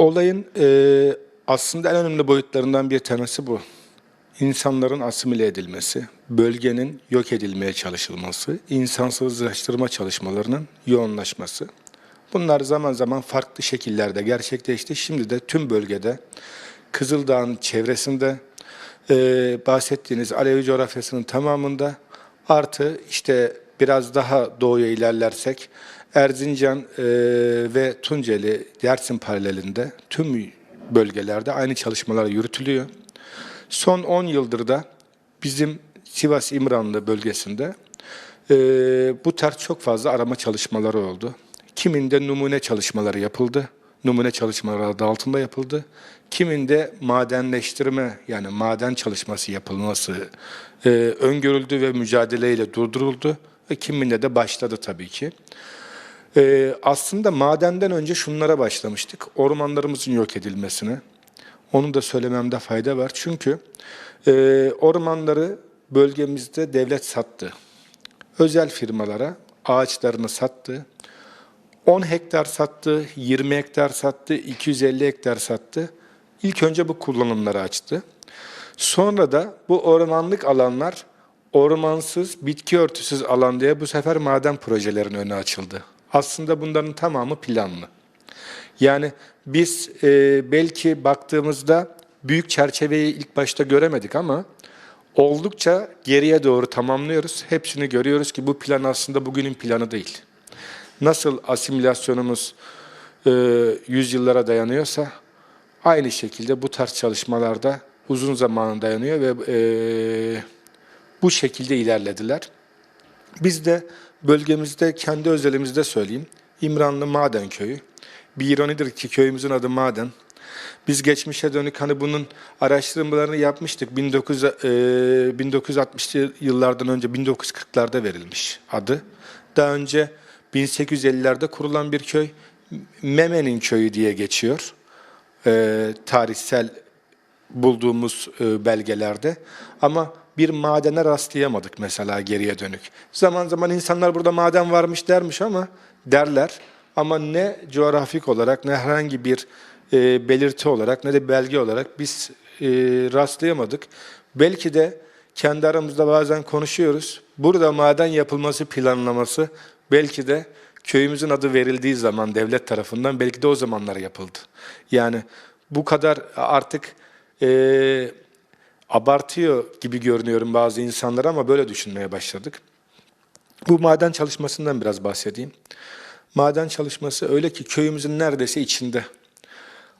Olayın e, aslında en önemli boyutlarından bir tanesi bu. İnsanların asimile edilmesi, bölgenin yok edilmeye çalışılması, insansızlaştırma çalışmalarının yoğunlaşması. Bunlar zaman zaman farklı şekillerde gerçekleşti. Şimdi de tüm bölgede, Kızıldağ'ın çevresinde, e, bahsettiğiniz Alevi coğrafyasının tamamında artı işte biraz daha doğuya ilerlersek Erzincan e, ve Tunceli, Dersim paralelinde tüm bölgelerde aynı çalışmalar yürütülüyor. Son 10 yıldır da bizim Sivas İmranlı bölgesinde e, bu tarz çok fazla arama çalışmaları oldu. Kiminde numune çalışmaları yapıldı. Numune çalışmaları adı altında yapıldı. Kiminde madenleştirme yani maden çalışması yapılması e, öngörüldü ve mücadeleyle durduruldu. Ve kiminde de başladı tabii ki. Ee, aslında madenden önce şunlara başlamıştık. Ormanlarımızın yok edilmesine. Onu da söylememde fayda var. Çünkü e, ormanları bölgemizde devlet sattı. Özel firmalara ağaçlarını sattı. 10 hektar sattı, 20 hektar sattı, 250 hektar sattı. İlk önce bu kullanımları açtı. Sonra da bu ormanlık alanlar ormansız, bitki örtüsüz alan diye bu sefer maden projelerinin önü açıldı. Aslında bunların tamamı planlı. Yani biz e, belki baktığımızda büyük çerçeveyi ilk başta göremedik ama oldukça geriye doğru tamamlıyoruz. Hepsini görüyoruz ki bu plan aslında bugünün planı değil. Nasıl asimilasyonumuz e, yüzyıllara dayanıyorsa aynı şekilde bu tarz çalışmalarda uzun zamana dayanıyor ve e, bu şekilde ilerlediler. Biz de bölgemizde kendi özelimizde söyleyeyim. İmranlı Maden Köyü. Bir ironidir ki köyümüzün adı Maden. Biz geçmişe dönük hani bunun araştırmalarını yapmıştık. 19, e, 1960'lı yıllardan önce 1940'larda verilmiş adı. Daha önce 1850'lerde kurulan bir köy. Meme'nin köyü diye geçiyor. E, tarihsel bulduğumuz e, belgelerde. Ama bir madene rastlayamadık mesela geriye dönük. Zaman zaman insanlar burada maden varmış dermiş ama derler. Ama ne coğrafik olarak ne herhangi bir e, belirti olarak ne de belge olarak biz e, rastlayamadık. Belki de kendi aramızda bazen konuşuyoruz. Burada maden yapılması planlaması belki de köyümüzün adı verildiği zaman devlet tarafından belki de o zamanlar yapıldı. Yani bu kadar artık e, abartıyor gibi görünüyorum bazı insanlar ama böyle düşünmeye başladık. Bu maden çalışmasından biraz bahsedeyim. Maden çalışması öyle ki köyümüzün neredeyse içinde.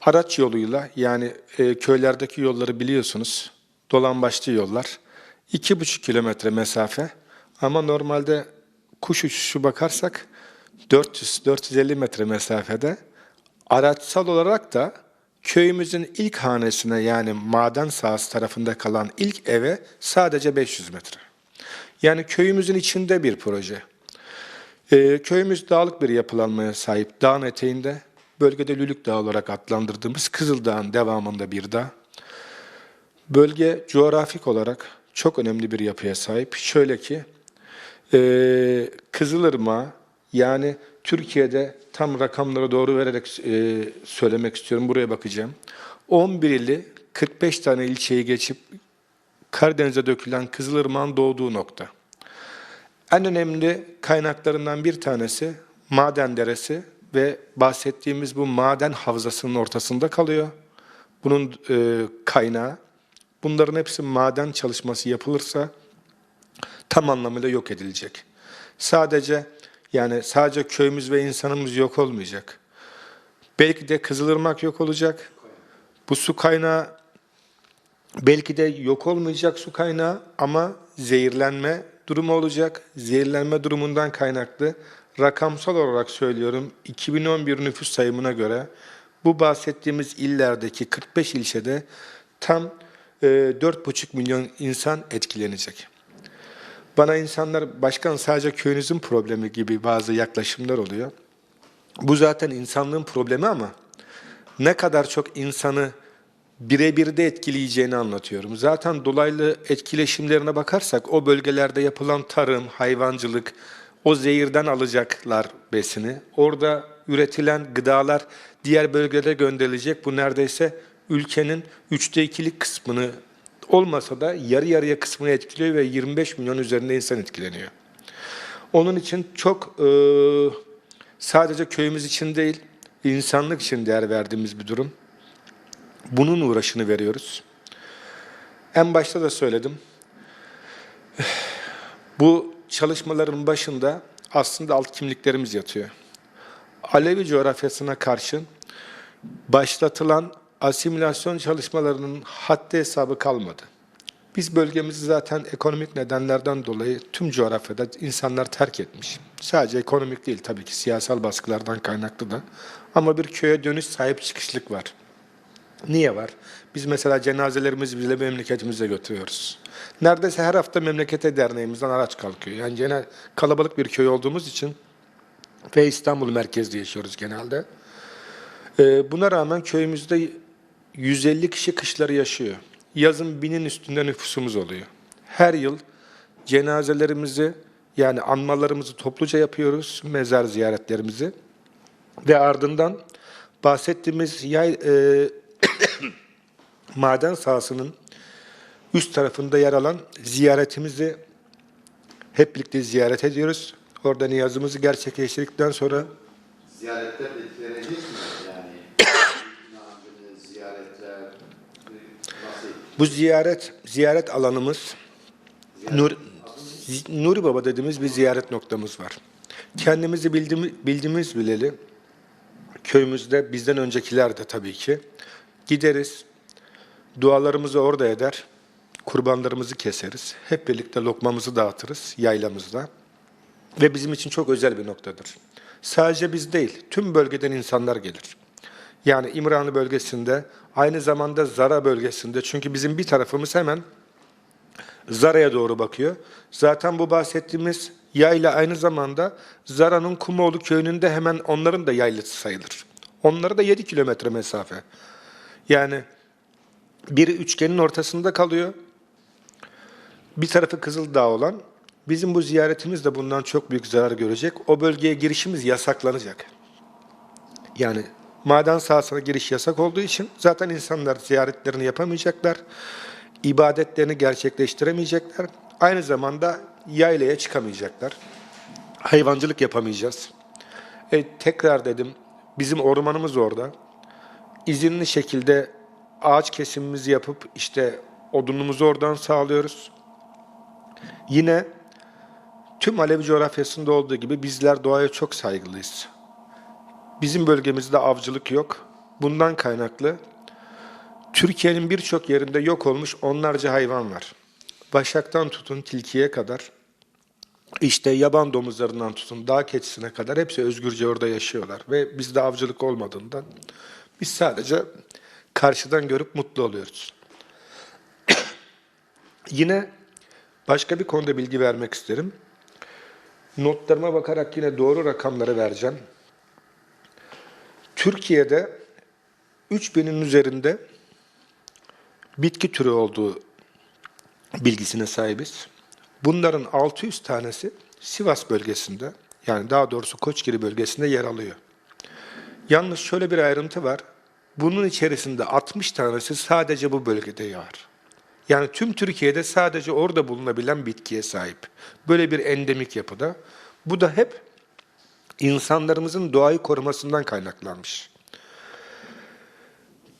Araç yoluyla yani e, köylerdeki yolları biliyorsunuz. Dolan başlı yollar. iki buçuk kilometre mesafe ama normalde kuş uçuşu bakarsak 400-450 metre mesafede araçsal olarak da köyümüzün ilk hanesine yani maden sahası tarafında kalan ilk eve sadece 500 metre. Yani köyümüzün içinde bir proje. Ee, köyümüz dağlık bir yapılanmaya sahip. Dağın eteğinde, bölgede Lülük Dağı olarak adlandırdığımız Kızıldağ'ın devamında bir dağ. Bölge coğrafik olarak çok önemli bir yapıya sahip. Şöyle ki, e, Kızılırmağı yani Türkiye'de tam rakamlara doğru vererek e, söylemek istiyorum. Buraya bakacağım. 11 ili 45 tane ilçeyi geçip Karadeniz'e dökülen Kızılırmak'ın doğduğu nokta. En önemli kaynaklarından bir tanesi Maden Deresi ve bahsettiğimiz bu maden havzasının ortasında kalıyor. Bunun e, kaynağı. Bunların hepsi maden çalışması yapılırsa tam anlamıyla yok edilecek. Sadece yani sadece köyümüz ve insanımız yok olmayacak. Belki de Kızılırmak yok olacak. Bu su kaynağı belki de yok olmayacak su kaynağı ama zehirlenme durumu olacak. Zehirlenme durumundan kaynaklı rakamsal olarak söylüyorum 2011 nüfus sayımına göre bu bahsettiğimiz illerdeki 45 ilçede tam e, 4,5 milyon insan etkilenecek. Bana insanlar başkan sadece köyünüzün problemi gibi bazı yaklaşımlar oluyor. Bu zaten insanlığın problemi ama ne kadar çok insanı birebir de etkileyeceğini anlatıyorum. Zaten dolaylı etkileşimlerine bakarsak o bölgelerde yapılan tarım, hayvancılık, o zehirden alacaklar besini. Orada üretilen gıdalar diğer bölgelere gönderilecek. Bu neredeyse ülkenin üçte ikilik kısmını olmasa da yarı yarıya kısmını etkiliyor ve 25 milyon üzerinde insan etkileniyor. Onun için çok e, sadece köyümüz için değil, insanlık için değer verdiğimiz bir durum. Bunun uğraşını veriyoruz. En başta da söyledim. Bu çalışmaların başında aslında alt kimliklerimiz yatıyor. Alevi coğrafyasına karşı başlatılan asimilasyon çalışmalarının haddi hesabı kalmadı. Biz bölgemizi zaten ekonomik nedenlerden dolayı tüm coğrafyada insanlar terk etmiş. Sadece ekonomik değil tabii ki siyasal baskılardan kaynaklı da. Ama bir köye dönüş sahip çıkışlık var. Niye var? Biz mesela cenazelerimizi bile memleketimize götürüyoruz. Neredeyse her hafta memlekete derneğimizden araç kalkıyor. Yani gene kalabalık bir köy olduğumuz için ve İstanbul merkezde yaşıyoruz genelde. Ee, buna rağmen köyümüzde 150 kişi kışları yaşıyor. Yazın binin üstünde nüfusumuz oluyor. Her yıl cenazelerimizi yani anmalarımızı topluca yapıyoruz, mezar ziyaretlerimizi. Ve ardından bahsettiğimiz yay, e, maden sahasının üst tarafında yer alan ziyaretimizi hep birlikte ziyaret ediyoruz. Orada niyazımızı gerçekleştirdikten sonra Ziyaretler etkilenecek mi? Yani inancını, ziyaretler nasıl? Bu ziyaret ziyaret alanımız Nur, Nuri Baba dediğimiz bir ziyaret noktamız var. Kendimizi bildiğimiz, bildiğimiz bileli köyümüzde bizden öncekiler de tabii ki gideriz. Dualarımızı orada eder. Kurbanlarımızı keseriz. Hep birlikte lokmamızı dağıtırız yaylamızda. Ve bizim için çok özel bir noktadır. Sadece biz değil, tüm bölgeden insanlar gelir. Yani İmranlı bölgesinde, aynı zamanda Zara bölgesinde. Çünkü bizim bir tarafımız hemen Zara'ya doğru bakıyor. Zaten bu bahsettiğimiz yayla aynı zamanda Zara'nın Kumoğlu köyünün de hemen onların da yaylası sayılır. Onlara da 7 kilometre mesafe. Yani biri üçgenin ortasında kalıyor. Bir tarafı Kızıldağ olan. Bizim bu ziyaretimiz de bundan çok büyük zarar görecek. O bölgeye girişimiz yasaklanacak. Yani maden sahasına giriş yasak olduğu için zaten insanlar ziyaretlerini yapamayacaklar. ibadetlerini gerçekleştiremeyecekler. Aynı zamanda yaylaya çıkamayacaklar. Hayvancılık yapamayacağız. E, tekrar dedim, bizim ormanımız orada. İzinli şekilde ağaç kesimimizi yapıp işte odunumuzu oradan sağlıyoruz. Yine tüm Alevi coğrafyasında olduğu gibi bizler doğaya çok saygılıyız. Bizim bölgemizde avcılık yok. Bundan kaynaklı Türkiye'nin birçok yerinde yok olmuş onlarca hayvan var. Başaktan tutun tilkiye kadar, işte yaban domuzlarından tutun dağ keçisine kadar hepsi özgürce orada yaşıyorlar. Ve bizde avcılık olmadığından biz sadece karşıdan görüp mutlu oluyoruz. Yine başka bir konuda bilgi vermek isterim. Notlarıma bakarak yine doğru rakamları vereceğim. Türkiye'de 3000'in üzerinde bitki türü olduğu bilgisine sahibiz. Bunların 600 tanesi Sivas bölgesinde, yani daha doğrusu Koçgiri bölgesinde yer alıyor. Yalnız şöyle bir ayrıntı var. Bunun içerisinde 60 tanesi sadece bu bölgede var. Yani tüm Türkiye'de sadece orada bulunabilen bitkiye sahip. Böyle bir endemik yapıda. Bu da hep insanlarımızın doğayı korumasından kaynaklanmış.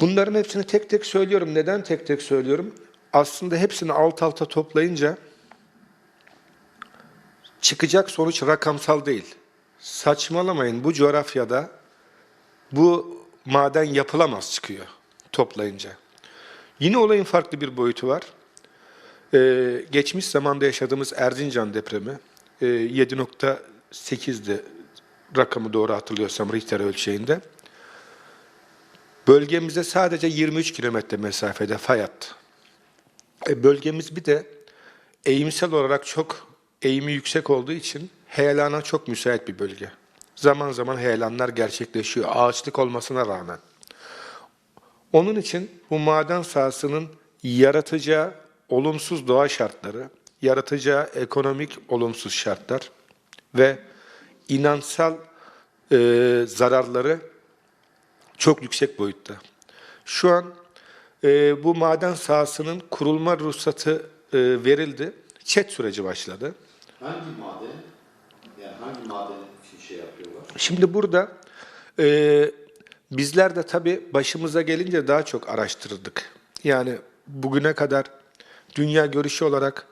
Bunların hepsini tek tek söylüyorum. Neden tek tek söylüyorum? Aslında hepsini alt alta toplayınca çıkacak sonuç rakamsal değil. Saçmalamayın bu coğrafyada bu maden yapılamaz çıkıyor toplayınca. Yine olayın farklı bir boyutu var. Ee, geçmiş zamanda yaşadığımız Erzincan depremi e, 7.8'di rakamı doğru hatırlıyorsam Richter ölçeğinde. Bölgemize sadece 23 kilometre mesafede fay attı. E, bölgemiz bir de eğimsel olarak çok eğimi yüksek olduğu için heyelana çok müsait bir bölge. Zaman zaman heyelanlar gerçekleşiyor ağaçlık olmasına rağmen. Onun için bu maden sahasının yaratacağı olumsuz doğa şartları, yaratacağı ekonomik olumsuz şartlar ve inançsal e, zararları çok yüksek boyutta. Şu an e, bu maden sahasının kurulma ruhsatı e, verildi. Çet süreci başladı. Hangi maden? Yani hangi maden için şey yapıyorlar? Şimdi burada e, bizler de tabii başımıza gelince daha çok araştırdık. Yani bugüne kadar dünya görüşü olarak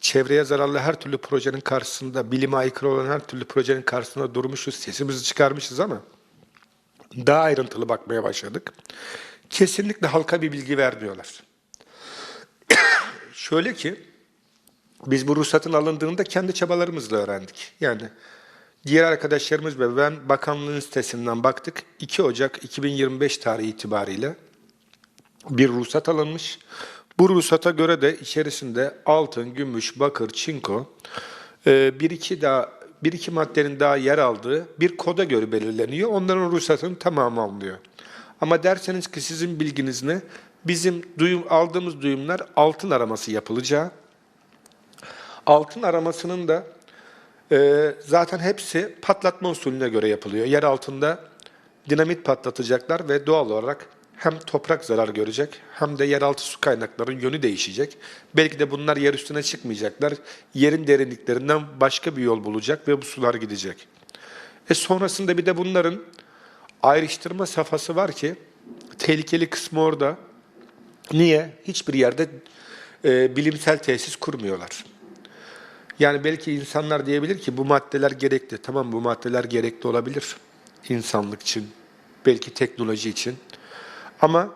çevreye zararlı her türlü projenin karşısında, bilime aykırı olan her türlü projenin karşısında durmuşuz, sesimizi çıkarmışız ama daha ayrıntılı bakmaya başladık. Kesinlikle halka bir bilgi vermiyorlar. Şöyle ki, biz bu ruhsatın alındığında kendi çabalarımızla öğrendik. Yani diğer arkadaşlarımız ve ben bakanlığın sitesinden baktık. 2 Ocak 2025 tarihi itibariyle bir ruhsat alınmış. Bu ruhsata göre de içerisinde altın, gümüş, bakır, çinko, e, bir iki daha bir iki maddenin daha yer aldığı bir koda göre belirleniyor. Onların ruhsatının tamamı alınıyor. Ama derseniz ki sizin bilginiz ne? Bizim duyum, aldığımız duyumlar altın araması yapılacağı, altın aramasının da e, zaten hepsi patlatma usulüne göre yapılıyor. Yer altında dinamit patlatacaklar ve doğal olarak hem toprak zarar görecek hem de yeraltı su kaynaklarının yönü değişecek. Belki de bunlar yer üstüne çıkmayacaklar. Yerin derinliklerinden başka bir yol bulacak ve bu sular gidecek. E sonrasında bir de bunların ayrıştırma safhası var ki tehlikeli kısmı orada. Niye? Hiçbir yerde e, bilimsel tesis kurmuyorlar. Yani belki insanlar diyebilir ki bu maddeler gerekli. Tamam bu maddeler gerekli olabilir insanlık için, belki teknoloji için. Ama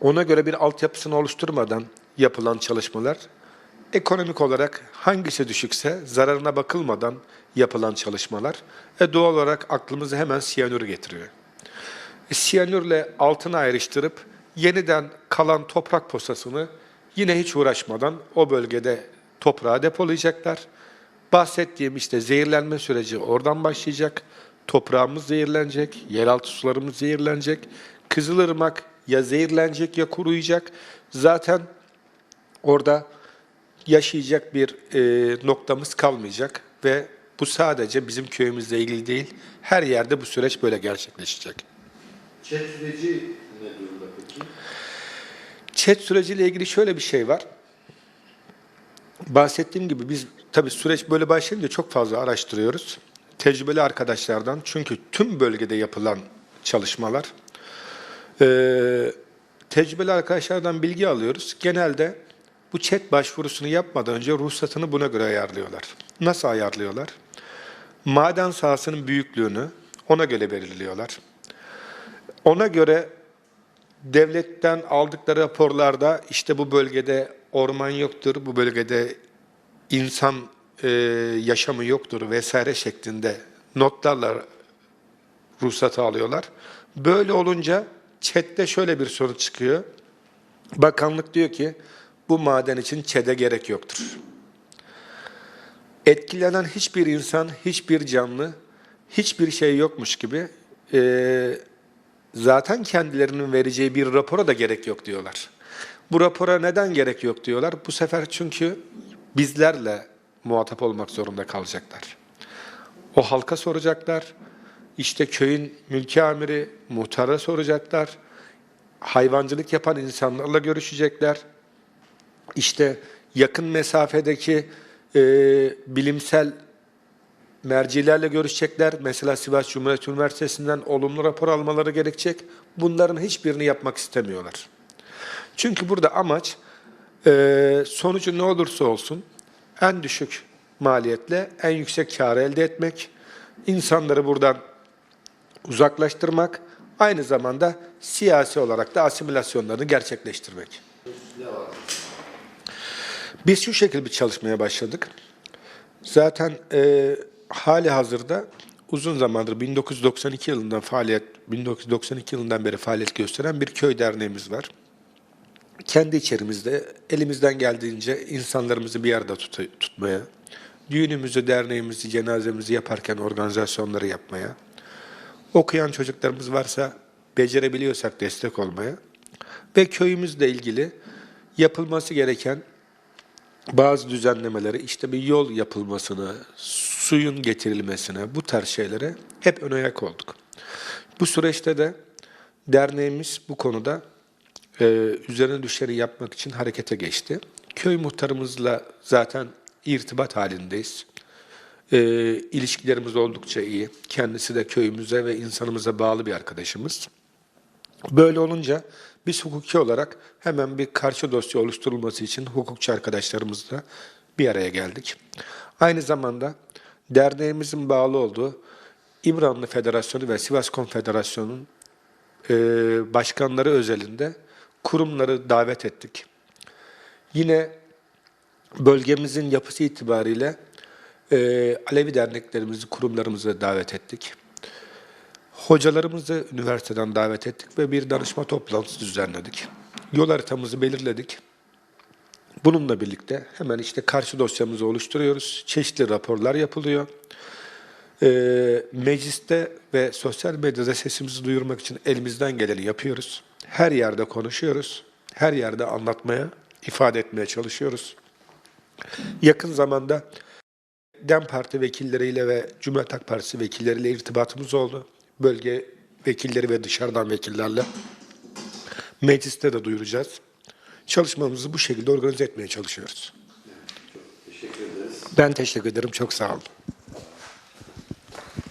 ona göre bir altyapısını oluşturmadan yapılan çalışmalar ekonomik olarak hangisi düşükse zararına bakılmadan yapılan çalışmalar e doğal olarak aklımıza hemen siyanür getiriyor. E, siyanürle altını ayrıştırıp yeniden kalan toprak posasını yine hiç uğraşmadan o bölgede toprağa depolayacaklar. Bahsettiğim işte zehirlenme süreci oradan başlayacak. Toprağımız zehirlenecek, yeraltı sularımız zehirlenecek. Kızılırmak ya zehirlenecek ya kuruyacak. Zaten orada yaşayacak bir e, noktamız kalmayacak ve bu sadece bizim köyümüzle ilgili değil, her yerde bu süreç böyle gerçekleşecek. Çet süreci ne durumda peki? Çet süreciyle ilgili şöyle bir şey var. Bahsettiğim gibi biz tabii süreç böyle başlayınca çok fazla araştırıyoruz. Tecrübeli arkadaşlardan çünkü tüm bölgede yapılan çalışmalar e, tecrübeli arkadaşlardan bilgi alıyoruz. Genelde bu chat başvurusunu yapmadan önce ruhsatını buna göre ayarlıyorlar. Nasıl ayarlıyorlar? Maden sahasının büyüklüğünü ona göre belirliyorlar. Ona göre devletten aldıkları raporlarda işte bu bölgede orman yoktur, bu bölgede insan e, yaşamı yoktur vesaire şeklinde notlarla ruhsatı alıyorlar. Böyle olunca ÇED'de şöyle bir soru çıkıyor. Bakanlık diyor ki bu maden için ÇED'e gerek yoktur. Etkilenen hiçbir insan, hiçbir canlı, hiçbir şey yokmuş gibi e, zaten kendilerinin vereceği bir rapora da gerek yok diyorlar. Bu rapora neden gerek yok diyorlar? Bu sefer çünkü bizlerle muhatap olmak zorunda kalacaklar. O halka soracaklar. İşte köyün mülki amiri, muhtara soracaklar. Hayvancılık yapan insanlarla görüşecekler. İşte yakın mesafedeki e, bilimsel mercilerle görüşecekler. Mesela Sivas Cumhuriyet Üniversitesi'nden olumlu rapor almaları gerekecek. Bunların hiçbirini yapmak istemiyorlar. Çünkü burada amaç e, sonucu ne olursa olsun en düşük maliyetle en yüksek karı elde etmek, insanları buradan uzaklaştırmak, aynı zamanda siyasi olarak da asimilasyonlarını gerçekleştirmek. Biz şu şekilde bir çalışmaya başladık. Zaten e, hali hazırda uzun zamandır 1992 yılından faaliyet 1992 yılından beri faaliyet gösteren bir köy derneğimiz var. Kendi içerimizde elimizden geldiğince insanlarımızı bir arada tut- tutmaya, düğünümüzü, derneğimizi, cenazemizi yaparken organizasyonları yapmaya, okuyan çocuklarımız varsa becerebiliyorsak destek olmaya ve köyümüzle ilgili yapılması gereken bazı düzenlemeleri işte bir yol yapılmasını, suyun getirilmesine, bu tarz şeylere hep ön ayak olduk. Bu süreçte de derneğimiz bu konuda e, üzerine düşeni yapmak için harekete geçti. Köy muhtarımızla zaten irtibat halindeyiz. E, ilişkilerimiz oldukça iyi. Kendisi de köyümüze ve insanımıza bağlı bir arkadaşımız. Böyle olunca biz hukuki olarak hemen bir karşı dosya oluşturulması için hukukçu arkadaşlarımızla bir araya geldik. Aynı zamanda derneğimizin bağlı olduğu İmranlı Federasyonu ve Sivas Konfederasyonu'nun e, başkanları özelinde kurumları davet ettik. Yine bölgemizin yapısı itibariyle e, Alevi derneklerimizi, kurumlarımızı davet ettik. Hocalarımızı üniversiteden davet ettik ve bir danışma toplantısı düzenledik. Yol haritamızı belirledik. Bununla birlikte hemen işte karşı dosyamızı oluşturuyoruz. Çeşitli raporlar yapılıyor. Ee, mecliste ve sosyal medyada sesimizi duyurmak için elimizden geleni yapıyoruz. Her yerde konuşuyoruz. Her yerde anlatmaya, ifade etmeye çalışıyoruz. Yakın zamanda DEM Parti vekilleriyle ve Cumhuriyet Halk Partisi vekilleriyle irtibatımız oldu. Bölge vekilleri ve dışarıdan vekillerle. Mecliste de duyuracağız. Çalışmamızı bu şekilde organize etmeye çalışıyoruz. Teşekkür ederiz. Ben teşekkür ederim. Çok sağ olun.